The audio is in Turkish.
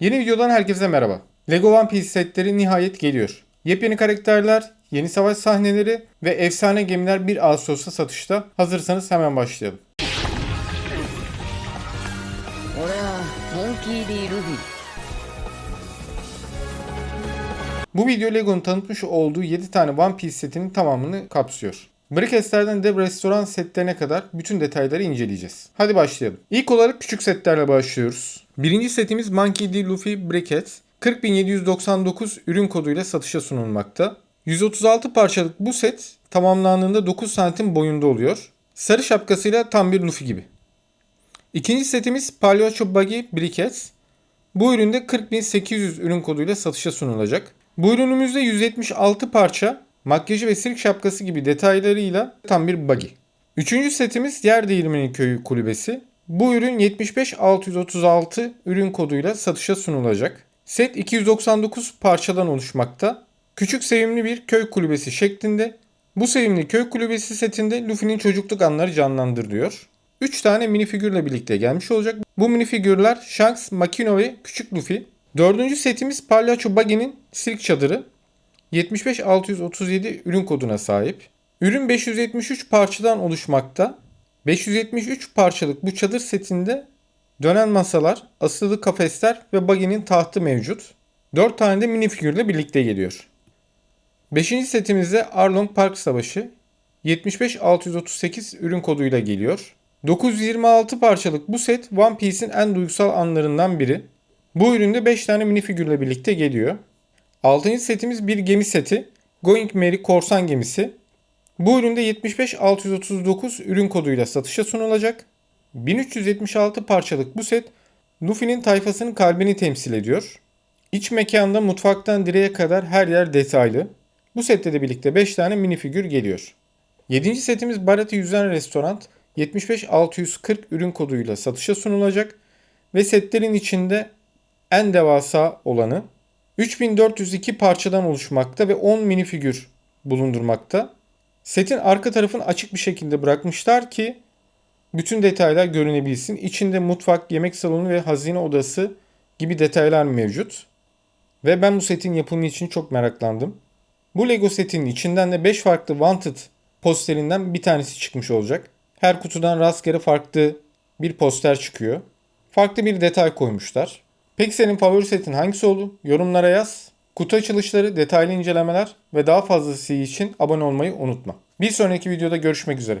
Yeni videodan herkese merhaba. LEGO One Piece setleri nihayet geliyor. Yepyeni karakterler, yeni savaş sahneleri ve efsane gemiler 1 Ağustos'ta satışta. Hazırsanız hemen başlayalım. Bu video Lego'nun tanıtmış olduğu 7 tane One Piece setinin tamamını kapsıyor. Brickheads'lerden de restoran setlerine kadar bütün detayları inceleyeceğiz. Hadi başlayalım. İlk olarak küçük setlerle başlıyoruz. Birinci setimiz Monkey D. Luffy Brickheads. 40799 ürün koduyla satışa sunulmakta. 136 parçalık bu set tamamlandığında 9 santim boyunda oluyor. Sarı şapkasıyla tam bir Luffy gibi. İkinci setimiz Palyaço Buggy Brickheads. Bu üründe 40.800 ürün koduyla satışa sunulacak. Bu ürünümüzde 176 parça, makyajı ve sirk şapkası gibi detaylarıyla tam bir buggy. Üçüncü setimiz Yer Değirmeni Köyü Kulübesi. Bu ürün 75636 ürün koduyla satışa sunulacak. Set 299 parçadan oluşmakta. Küçük sevimli bir köy kulübesi şeklinde. Bu sevimli köy kulübesi setinde Luffy'nin çocukluk anları canlandırılıyor. 3 tane minifigürle birlikte gelmiş olacak. Bu minifigürler Shanks, Makino ve Küçük Luffy. Dördüncü setimiz Palyaço Buggy'nin sirk çadırı. 75637 ürün koduna sahip. Ürün 573 parçadan oluşmakta. 573 parçalık bu çadır setinde dönen masalar, asılı kafesler ve buggy'nin tahtı mevcut. 4 tane de minifigürle birlikte geliyor. 5. setimizde Arlong Park Savaşı 75638 ürün koduyla geliyor. 926 parçalık bu set One Piece'in en duygusal anlarından biri. Bu üründe 5 tane minifigürle birlikte geliyor. 6. setimiz bir gemi seti. Going Merry korsan gemisi. Bu üründe 75639 ürün koduyla satışa sunulacak. 1376 parçalık bu set Luffy'nin tayfasının kalbini temsil ediyor. İç mekanda mutfaktan direğe kadar her yer detaylı. Bu sette de birlikte 5 tane minifigür geliyor. 7. setimiz Barati Yüzen Restoran 75640 ürün koduyla satışa sunulacak ve setlerin içinde en devasa olanı 3402 parçadan oluşmakta ve 10 minifigür bulundurmakta. Setin arka tarafını açık bir şekilde bırakmışlar ki bütün detaylar görünebilsin. İçinde mutfak, yemek salonu ve hazine odası gibi detaylar mevcut. Ve ben bu setin yapımı için çok meraklandım. Bu Lego setinin içinden de 5 farklı Wanted posterinden bir tanesi çıkmış olacak. Her kutudan rastgele farklı bir poster çıkıyor. Farklı bir detay koymuşlar. Peki senin favori setin hangisi oldu? Yorumlara yaz. Kutu açılışları, detaylı incelemeler ve daha fazlası için abone olmayı unutma. Bir sonraki videoda görüşmek üzere.